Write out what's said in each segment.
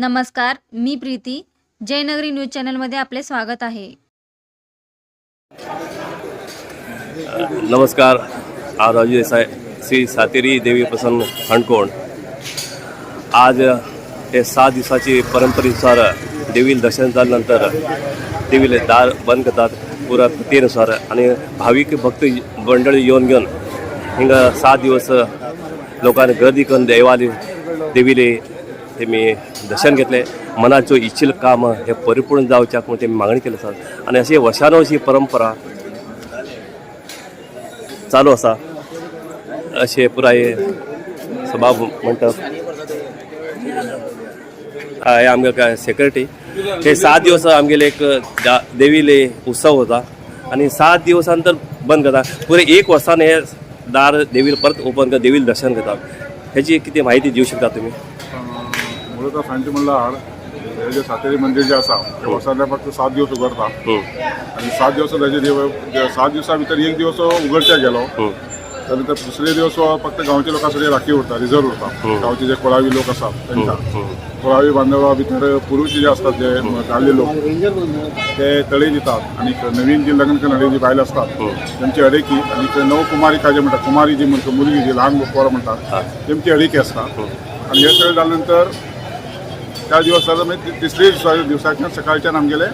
नमस्कार मी प्रीती. जयनगरी न्यूज चॅनलमध्ये आपले स्वागत आहे. नमस्कार आज राजू देसाई श्री सातेरी देवी प्रसन्न हणकोण आज हे सहा दिवसाची परंपरेनुसार देवीला दर्शन झाल्यानंतर देवीला दार बंद करतात पुरा प्रथेनुसार. आणि भाविक भक्त मंडळी येऊन घेऊन हिंगा सहा दिवस लोकांनी गर्दी करून देवाले देवीले ते मी दर्शन घेतले. मनाचो इच्छिल काम हे परिपूर्ण जावच्या म्हणून ते मागणी केली आसा आणि अशी वर्षानुवर्षी परंपरा चालू असा. अशे पुराय सभा म्हणतात हे आमगे काय सेक्रेटरी हे सात दिवस आमगेले एक देवीले उत्सव होता. आणि सात दिवसानंतर बंद करता. पुरे एक वर्सान हे दार देवीला परत ओपन कर देवीला दर्शन घेतात ह्याची किती माहिती देऊ शकता तुम्ही? मूळतः सांगचे म्हणल्यार हे जे सातेरी मंदिर जे आसा ते वर्सांतल्या फक्त सात दिवस उगडता हं, आणि सात दिवस ताचे देव सात दिवसा भितर एक दिवस उगडच्या गेलो. हं, त्यानंतर दुसरे दिवस फक्त गांवच्या लोकांसाठी राखी उरता रिझर्व उरता गांवचे जे कोळावी लोक असतात हं. कोळावी बांधवा भितर पुरुष जे असतात जे काढले लोक ते तळी दितात आणि नवीन जी लग्न करणारी जी बायल असतात त्यांची अडेकी आणि ते नव कुमारिका जे म्हणतात कुमारी जी म्हणतो मुलगी जी लहान पोरं म्हणतात त्यांची अडेकी असतात. आणि हे सगळं झाल्यानंतर त्या दिवसाला म्हणजे तिसरे दिवसा दिवसाच्या सकाळच्या आमगेले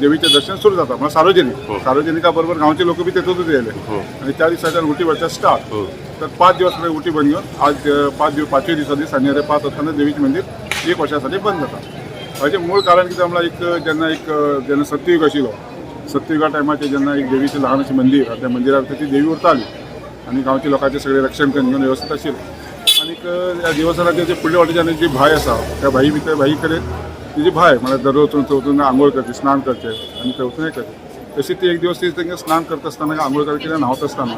देवीचे दर्शन सुरू जातात म्हणजे सार्वजनिक. सार्वजनिकाबरोबर गावचे लोक बी तेतूनच येले आणि त्या दिवसाच्या उटी वरच्या स्टार्ट तर पाच दिवस उटी बंद घेऊन आज पाच दिवस पाचव्या दिवसांनी संध्याकाळी पाच वाजता देवीचे मंदिर एक वर्षासाठी बंद जातात हाचे मूळ कारण कितें म्हणल्यार एक जेन्ना एक जेन्ना सत्ययुग आशिल्लो सत्ययुगा टायमाचेर जेन्ना एक देवीचें ल्हान अशें मंदिर त्या मंदिरा भितर ती देवी उरताली. आनी गांवच्या लोकांचें सगळें रक्षण करून घेवन वेवस्थीत आशिल्लें आनीक ह्या देवस्थानाचे जे फुडल्या वाटेच्यान जी भाय आसा त्या भाई भितर भाई कडेन तिची भाय म्हळ्यार दररोज वचून चवथून आंघोळ करते स्नान करचे आनी चवथून हे करचे तशी ती एक दिवस ती तेंगे स्नान करता आसतना आंघोळ करता कितें न्हांवता आसतना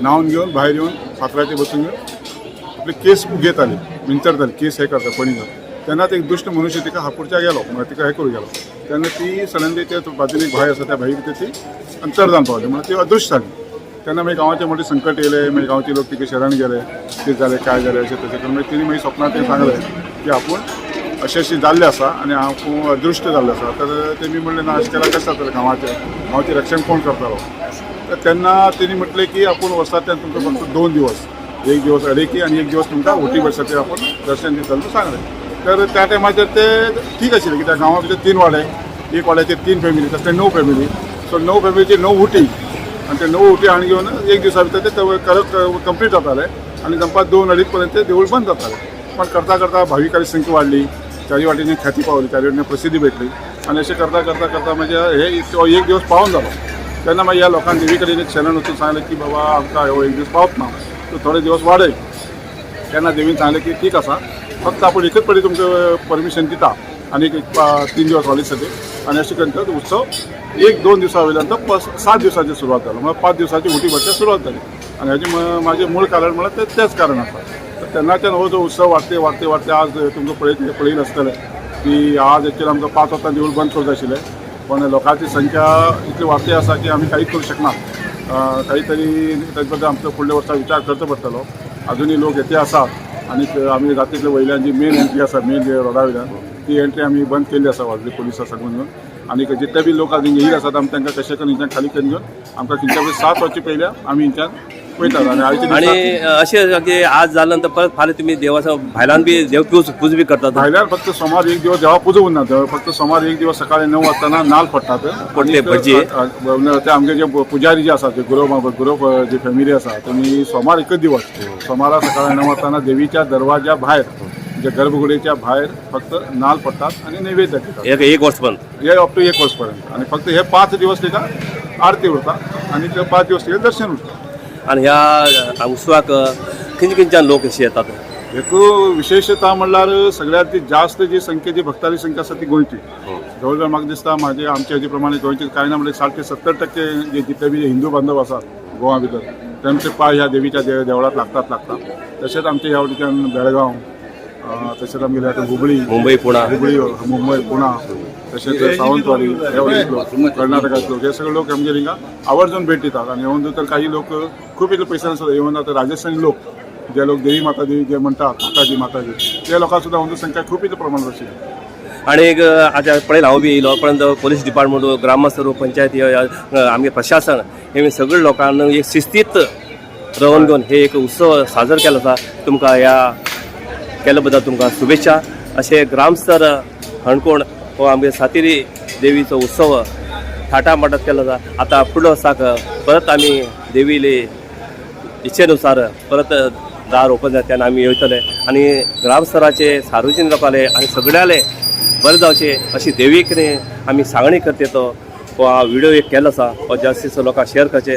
न्हांवन घेवन भायर येवन फातराचेर बसून घेवन आपले केस घेताली विंचरताली केस हे करता कोणी त्यांना तेन्नाच एक दुश्ट मनुष्य तिका हापूरच्या गेलो म्हळ्यार तिका हे करूं गेलो तेन्ना ती सडनली त्या बाजून एक भाय आसा त्या भाई भितर ती अंतर जावन पावली म्हळ्यार ती अदृश्य जाली तेन्ना मागीर म्हणजे गांवाचे मोठे संकट येयले मागीर म्हणजे गांवचे लोक तिकडे शरण गेले कितें जालें काय झाले अशें तसे करून मागीर तिणी मागीर स्वप्नात ते सांगलें की आपूण अशें असे जाल्ले आसा आनी हांव अदृश्ट जाल्लें आसा तर तेमी म्हणलें ना अशें केल्यार कशें जातलें गांवाचें? गांवचें रक्षण कोण करतालो तर तेन्ना तेणी म्हटलें की आपूण वर्सांतल्यान तुमकां फक्त दोन दिवस एक दिवस अडेकी आणि एक दिवस तुमकां ओटी वर्साचेर आपण दर्शन दितलें म्हणून सांगलें. तर त्या टायमाचेर ते ठीक आशिल्लें कित्याक गांवा भितर तीन वाडे एक वाड्याचेर तीन फॅमिली तसले णव फॅमिली सो णव फॅमिलीचे णव उटी आणि ते नऊ उठी हाडून घेऊन एक दिवसा भितर ते करत कंप्लीट जाताले आणि दनपार दोन अडीचपर्यंत ते देऊळ बंद जाताले पण करता करता भाविकांची संख्या वाढली. चारी वाटेने ख्याती पावली चारी वाटेने प्रसिद्धी भेटली. आणि असे करता करता करता म्हणजे हे एक दिवस पावून जालो त्यांना मागीर या लोकांनी देवीकडे एक शरण वचून सांगलें की बाबा आमकां हो एक दिवस पावत ना. तो थोडे दिवस वाडय त्यांना देवीन सांगलें की ठीक असा फक्त आपण एकच पडी तुमकां परमिशन दिता आनी एक तीन दिवस हॉलिडेसाठी आनी अशें करून उत्सव एक दोन दिसां वयल्यान प- सात दिवसाची सुरवात झाली. म्हळ्यार पांच दिवसाची उटी भरच्या सुरवात जाली आनी हाजें म- म्हाजें मूळ कारण मला तें तेंच कारण आसा तर तेन्नाच्यान हो जो उत्सव वाटते वाटते वाटते आज तुमकां पळयत पळील आसतलें की आज एक्चुअली आमकां पांच वरां देवूळ बंद करत आशिल्लें पण लोकांची संख्या इतली वाडटी आसा की आमी कांयच करूंक शकना काही काहीतरी ताचे बद्दल आमचो फुडल्या वर्सा विचार करचो पडटलो अजुनूय लोक येते आसात आनी आमी जातले वयल्यान जी मेन एंट्री आसा मेन रोडा वयल्यान ती एंट्री आमी बंद केल्ली आसा वाजली पुलिसां सांगून घेवन आनी जितले बी लोक हांगा येयले आसात आमी तांकां कशें करून हिंच्यान खाली करून घेवन आमकां खंयच्या बी सात वरची पयल्या आमी हिंच्यान वयतात आनी आसा की आज झाल्यानंतर परत फाल्यां तुम्ही देवाचा भायल्यान बी देव पूज पूज बी करतात. भायल्यान फक्त सोमार एक दिवस देवा पुजो उरना थंय फक्त सोमार एक दिवस सकाळी णव वाजताना नाल पडटात पडले, भटजी. ते आमगे जे पुजारी जे आसा जे गुरव गुरव जी फॅमिली आसा तेमी सोमार एकच दिवस सोमारा सकाळी णव वाजताना देवीच्या दरवाज्या भायर जे गर्भगुडीच्या भायर फक्त नाल पडटात आनी नैवेद्य दितात. एक एक वर्ष पण हे अप टू एक वर्स पर्यंत आनी फक्त हे पांच दिवस तिका आरती उरता आनी ते पांच दिवस तिका दर्शन उरता आणि ह्या उत्सवाक खंयच्या खंयच्यान लोक अशे येतात. एक विशेषता म्हणल्यार सगळ्यात जास्त जी संख्या जी भक्तांची संख्या आसा ती गोंयची. जवळ जवळ म्हाका दिसता म्हाजे आमच्या हेजे प्रमाणे गोंयचे कांय ना म्हणजे साठ ते सत्तर टक्के जे जितले बी हिंदू बांधव आसात गोवा भितर तेंचे पांय ह्या देवीच्या दे- देवळात लागतात लागतात. तशेंच आमच्या ह्या वटेच्यान बेळगांव तशेंच आमगेले आतां हुबळी. मुंबई पुणा. हुबळी मुंबय पुणा. तशेंच सावंतवाडी लोक हे सगळे लोक आमचे हिंगा आवर्जून भेट दितात आणि येऊन तर काही लोक खूप इतले पयसान आसतात येवन आता राजस्थानी लोक जे लोक देवी माताजी जे म्हणतात माताजी माताजी ते लोकां सुद्दां अंध संख्या खूप इथं प्रमाणात अशी आणि एक आता पळयला हांव बी येयलो परंत पोलीस डिपार्टमेंट ग्रामस्थ पंचायती आमगे प्रशासन हे सगळ्या लोकांना एक शिस्तीत रवून घेवन हे एक उत्सव साजर केलो आसा तुमकां ह्या केल्या बद्दल तुमकां शुभेच्छा. अशें ग्रामस्तर हणकोण हो आमगे सातेरी देवीचो उत्सव थाटा माटात केलो जाता आतां फुडलो वर्साक परत आमी देवीले इच्छेनुसार परत दार ओपन जाता तेन्ना आमी येतले आनी ग्रामस्तराचे सार्वजनीक लोकांले आनी सगळ्याले बरें जावचे अशी देवीकने आमी सांगणी करते तो. हो हा व्हिडिओ एक केलो आसा हो जास्तीत लोकांक शेअर करचे.